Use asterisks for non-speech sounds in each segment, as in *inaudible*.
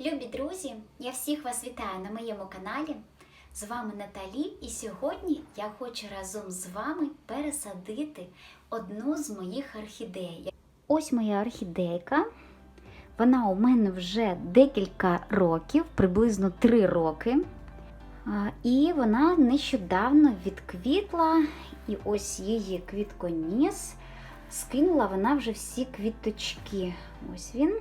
Любі друзі, я всіх вас вітаю на моєму каналі. З вами Наталі, і сьогодні я хочу разом з вами пересадити одну з моїх орхідей. Ось моя орхідейка. Вона у мене вже декілька років, приблизно 3 роки. І вона нещодавно відквітла, і ось її квітконіс. Скинула вона вже всі квіточки. Ось він.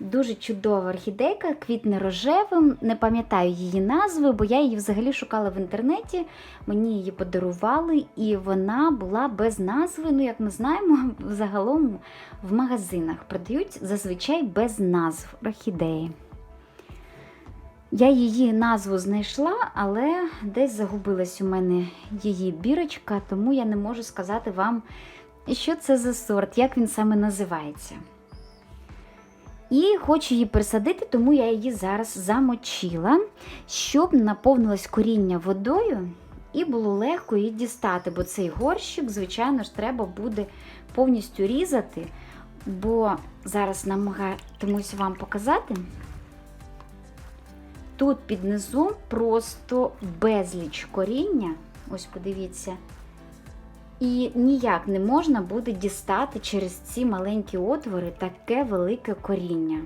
Дуже чудова орхідейка, квітне рожевим. Не пам'ятаю її назви, бо я її взагалі шукала в інтернеті. Мені її подарували, і вона була без назви. Ну, як ми знаємо, *laughs* загалом в магазинах продають зазвичай без назв орхідеї. Я її назву знайшла, але десь загубилась у мене її бірочка, тому я не можу сказати вам, що це за сорт, як він саме називається. І хочу її пересадити, тому я її зараз замочила, щоб наповнилось коріння водою і було легко її дістати, бо цей горщик, звичайно ж, треба буде повністю різати, бо зараз намагатимусь вам показати. Тут під низом просто безліч коріння. Ось подивіться. І ніяк не можна буде дістати через ці маленькі отвори таке велике коріння.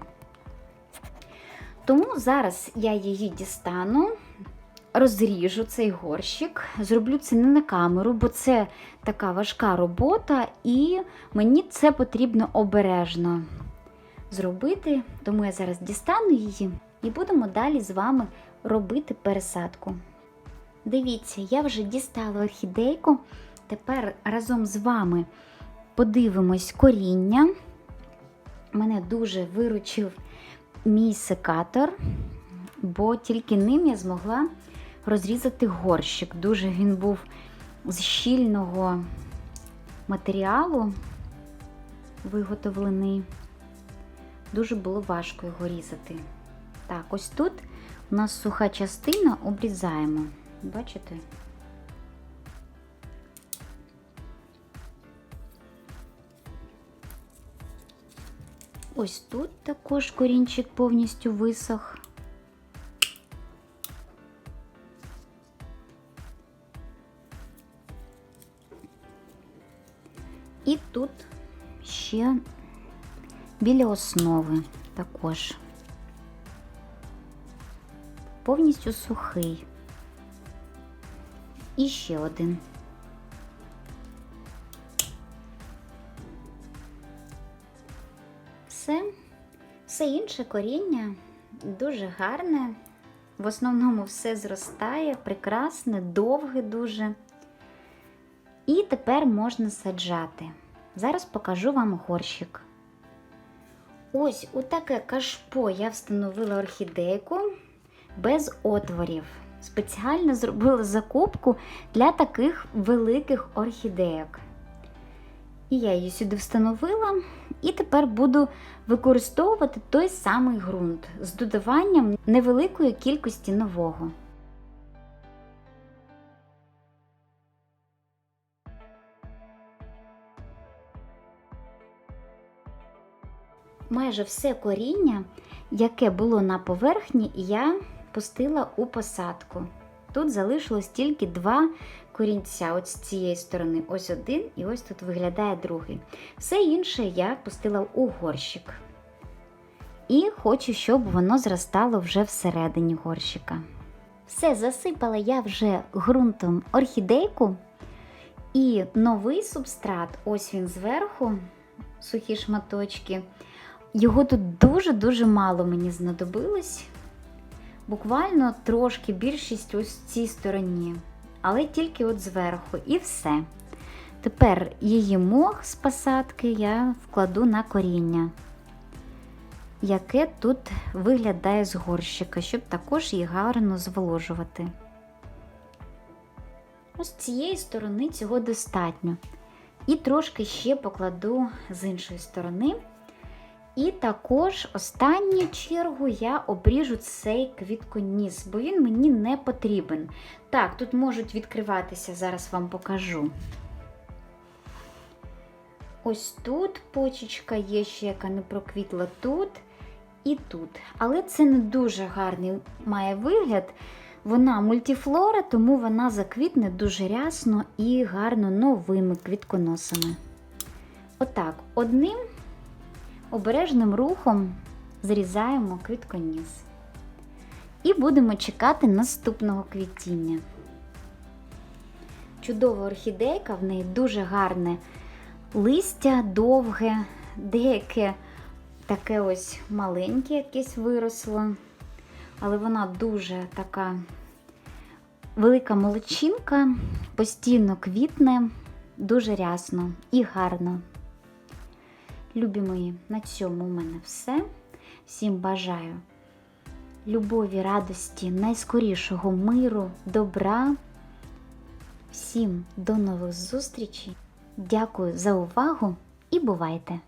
Тому зараз я її дістану, розріжу цей горщик, зроблю це не на камеру, бо це така важка робота, і мені це потрібно обережно зробити. Тому я зараз дістану її і будемо далі з вами робити пересадку. Дивіться, я вже дістала орхідейку. Тепер разом з вами подивимось коріння. Мене дуже виручив мій секатор, бо тільки ним я змогла розрізати горщик. Дуже він був з щільного матеріалу виготовлений. Дуже було важко його різати. Так, ось тут у нас суха частина обрізаємо. Бачите? Ось тут також корінчик повністю висох. І тут ще біля основи також. Повністю сухий. І ще один. Все, все інше коріння дуже гарне. В основному все зростає, прекрасне, довге дуже. І тепер можна саджати. Зараз покажу вам горщик. Ось у таке кашпо я встановила орхідейку без отворів. Спеціально зробила закупку для таких великих орхідейок. І я її сюди встановила, і тепер буду використовувати той самий ґрунт з додаванням невеликої кількості нового. Майже все коріння, яке було на поверхні, я пустила у посадку. Тут залишилось тільки два корінця. Ось з цієї сторони ось один, і ось тут виглядає другий. Все інше я пустила у горщик. І хочу, щоб воно зростало вже всередині горщика. Все, засипала я вже ґрунтом орхідейку. І новий субстрат, ось він зверху, сухі шматочки. Його тут дуже-дуже мало мені знадобилось. Буквально трошки більшість ось в цій стороні, але тільки от зверху, і все. Тепер її мох з посадки я вкладу на коріння, яке тут виглядає з горщика, щоб також її гарно зволожувати. Ось цієї сторони цього достатньо. І трошки ще покладу з іншої сторони. І також останню чергу я обріжу цей квітконіс, бо він мені не потрібен. Так, тут можуть відкриватися, зараз вам покажу. Ось тут почечка є ще, яка не проквітла тут. і тут. Але це не дуже гарний має вигляд. Вона мультифлора, тому вона заквітне дуже рясно і гарно новими квітконосами. Отак, одним обережним рухом зрізаємо квітконіс. І будемо чекати наступного квітіння. Чудова орхідейка, в неї дуже гарне листя, довге, деяке таке ось маленьке якесь виросло. Але вона дуже така велика молодчинка, постійно квітне, дуже рясно і гарно. Любі мої, на цьому у мене все. Всім бажаю любові, радості, найскорішого миру, добра. Всім до нових зустрічей. Дякую за увагу і бувайте!